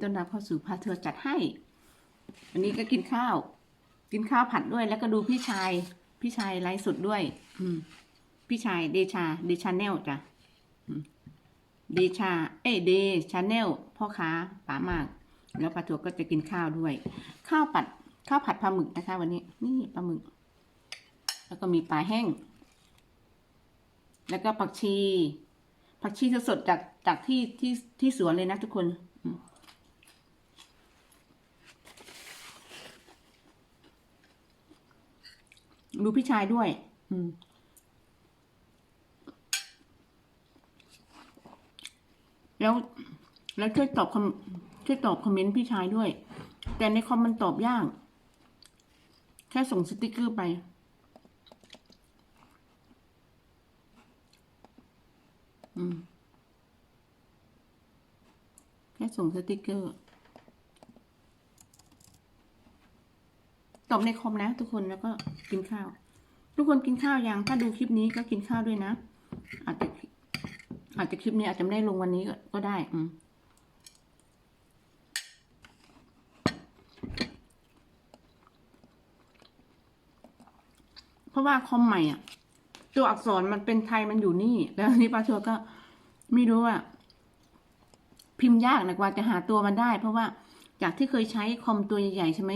ต้อนรับเข้าสู่พาทัวร์จัดให้ วันนี้ก็กินข้าว กินข้าวผัดด้วย แล้วก็ดูพี่ชาย พี่ชายไลฟ์สดด้วย อืม พี่ชายเดชา เดชาแนลจ้ะเดชา เอ้เดชาแนลพ่อค้าป๋ามาก แล้วปาทัวร์ก็จะกินข้าวด้วย ข้าวผัด ข้าวผัดปลาหมึกนะคะ วันนี้ นี่ปลาหมึก แล้วก็มีปลาแห้ง แล้วก็ผักชี ผักชีสดๆจากจากที่ที่ที่สวนเลยนะทุกคนอืม ดูพี่ชายด้วย อืมแล้วแล้วช่วยตอบคอมช่วยตอบคอมเมนต์พี่ชายด้วย แต่ในคอมมันตอบยาก แค่ส่งสติกเกอร์ไป อืมแค่ส่งสติกเกอร์ ตอ บในคอมนะทุกคนแล้วก็กินข้าว ทุกคนกินข้าวยังถ้าดูคลิปนี้ก็กินข้าวด้วยนะ อาจจะอาจจะคลิปนี้อาจจะไม่ได้ลงวันนี้ก็ได้ อืมเพราะว่าคอมใหม่อะ ตัวอักษรมันเป็นไทยมันอยู่นี่ แล้วนนี้ป้าชัวก็ไม่รู้ว่า พิมพ์ยากนะกว่าจะหาตัวมันได้ เพราะว่าจากที่เคยใช้คอมตัวใหญ่ๆใช่ไหม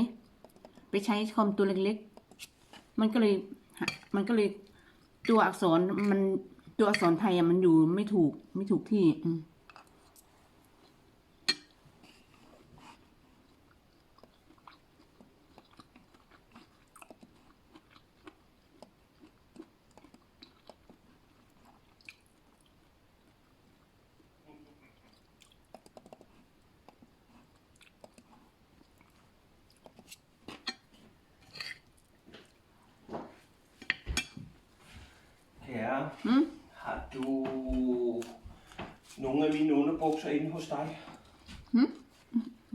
ไปใช้คอมตัวเล็กๆ มันก็เลย มันก็เลยตัวอักษรมันตัวอักษรไทยอะมันอยู่ไม่ถูกไม่ถูกที่อืม Ja, อืม har du nogle guldbukser inde hos dig?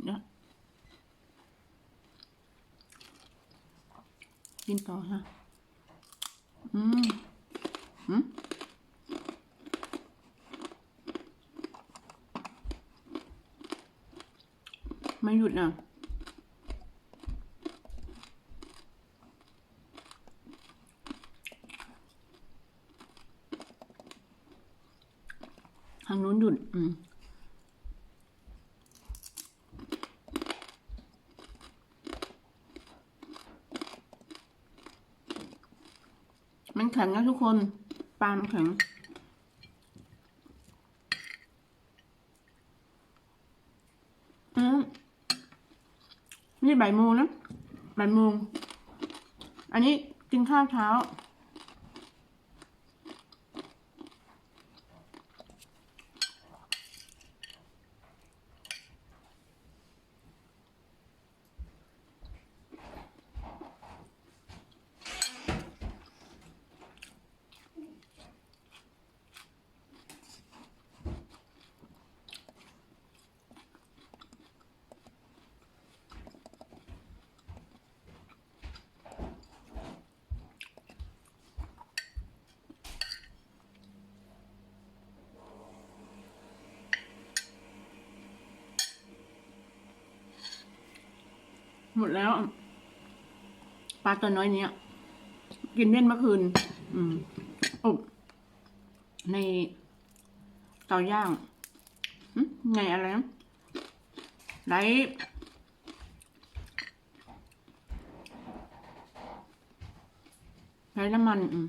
เดี๋ยวกินต่อฮะอืมอืมไม่หยุดอะทางนู้นหยุดอืม มันแข็งนะทุกคนปลามันแข็ง อืมนี่บ่ายโมงนะบ่ายโมง อันนี้กินข้าวเช้า หมดแล้ว ปลาตัวน้อยเนี้ย กินเล่นเมื่อคืน อืมอบในเตาย่างหึในอะไรนะไรไรน้ำมันอืม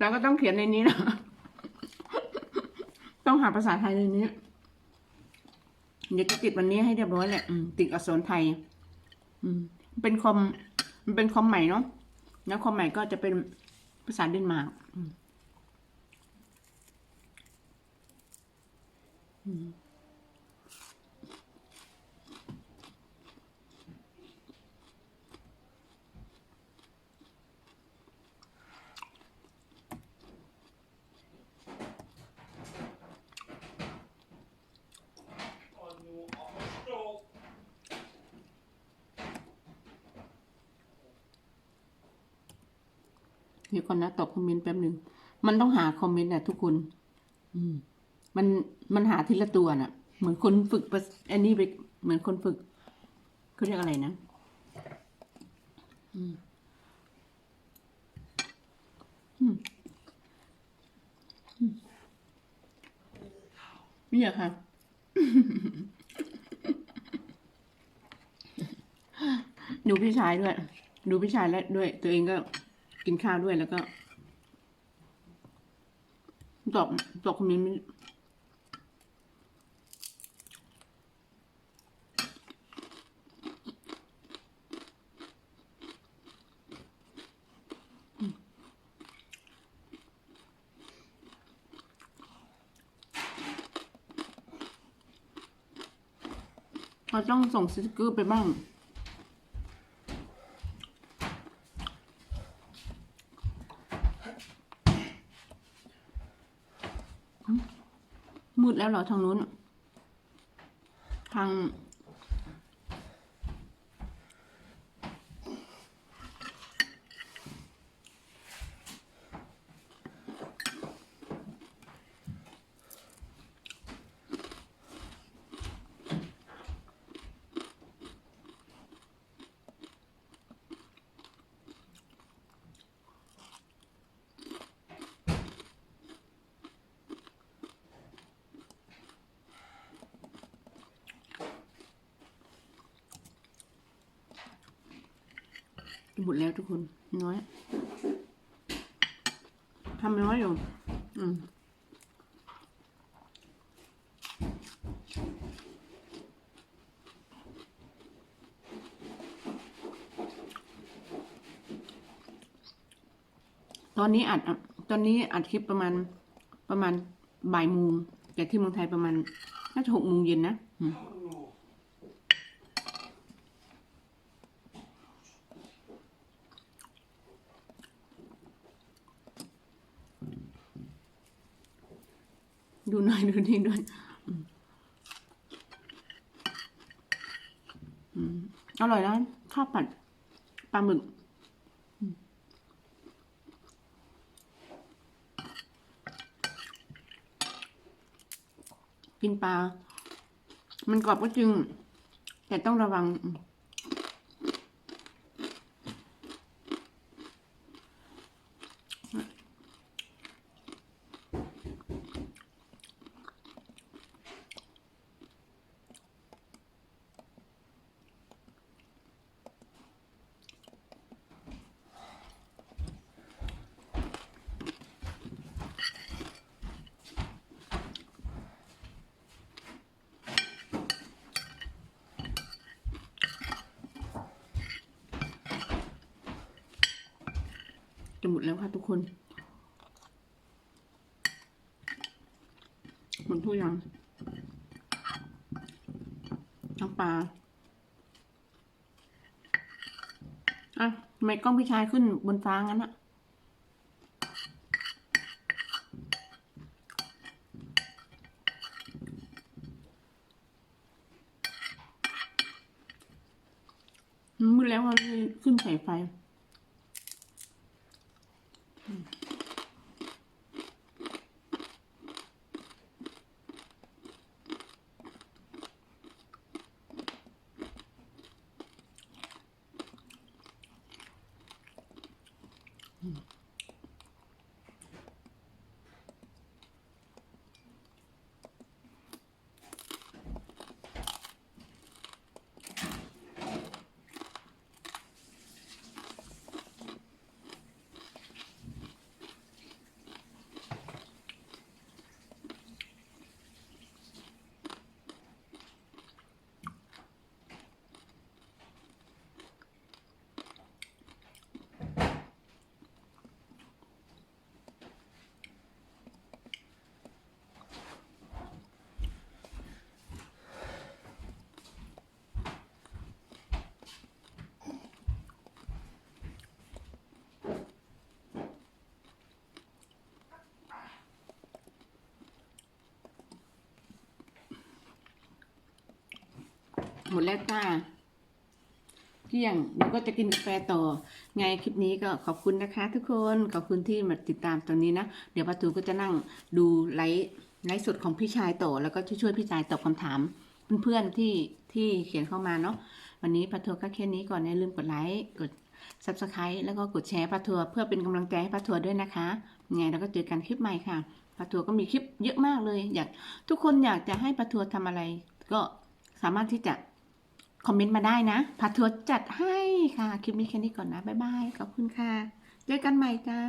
แล้วก็ต้องเขียนในนี้นะ ต้องหาภาษาไทยในนี้ เดี๋ยวจะติดวันนี้ให้เรียบร้อยแหละติดอักษรไทย อืม เป็นคอมมันเป็นคอมใหม่เนาะแล้วคอมใหม่ก็จะเป็นภาษาเดนมาร์กอืมอืม เดี๋ยวก่อนนะตอบคอมเมนต์แป๊บหนึ่งมันต้องหาคอมเมนต์น่ะทุกคน อืม มันมันหาทีละตัวน่ะ เหมือนคนฝึกอันนี้ไปเหมือนคนฝึกเขาเรียกอะไรนะอืมอืมอืมนี่อะค่ะดูพี่ชายด้วย ดูพี่ชายและด้วย ตัวเองก็ กินข้าวด้วยแล้วก็ตอบตอบคอมเมนต์เราต้องส่งสติกเกอร์ไปบ้าง มืดแล้วเหรอทางนู้น ทาง หมดแล้วทุกคนน้อยทำน้อยอยู่อืมตอนนี้อัดอะตอนนี้อัดคลิปประมาณประมาณบ่ายโมงแต่ที่เมืองไทยประมาณน่าจะหกโมงเย็นนะ ดูหน่อยดูนี่ด้วยอร่อยนะข้าวผัดปลาหมึกกินปลา มันกรอบก็จริง แต่ต้องระวัง หมดแล้วค่ะทุกคนหมดทุกอย่างทั้งปลาอะทำไมกล้องพี่ชายขึ้นบนฟ้างั้นอะมืดแล้วเขาเลยขึ้นสายไฟ หมดแล้วจ้าเที่ยงเดี๋ยวก็จะกินกาแฟต่อ ไงคลิปนี้ก็ขอบคุณนะคะ ทุกคนขอบคุณที่มาติดตามตรงนี้นะ เดี๋ยวป้าตูก็จะนั่งดูไลฟ์ไลฟ์สดของพี่ชายต่อแล้วก็ช่วยพี่ชายตอบคำถามเพื่อนๆที่ที่เขียนเข้ามาเนาะวันนี้ป้าทัวก็แค่นี้ก่อนอย่าลืมกดไลค์กด subscribe แล้วก็กดแชร์ป้าทัวเพื่อเป็นกำลังใจให้ป้าทัวด้วยนะคะยังไงเราก็เจอกันคลิปใหม่ค่ะป้าทัวก็มีคลิปเยอะมากเลย อยากทุกคนอยากจะให้ป้าทัวทำอะไร ก็สามารถที่จะ คอมเมนต์มาได้นะป้าทัวจัดให้ค่ะ คลิปนี้แค่นี้ก่อนนะ บ๊ายบาย ขอบคุณค่ะ เจอกันใหม่จ้า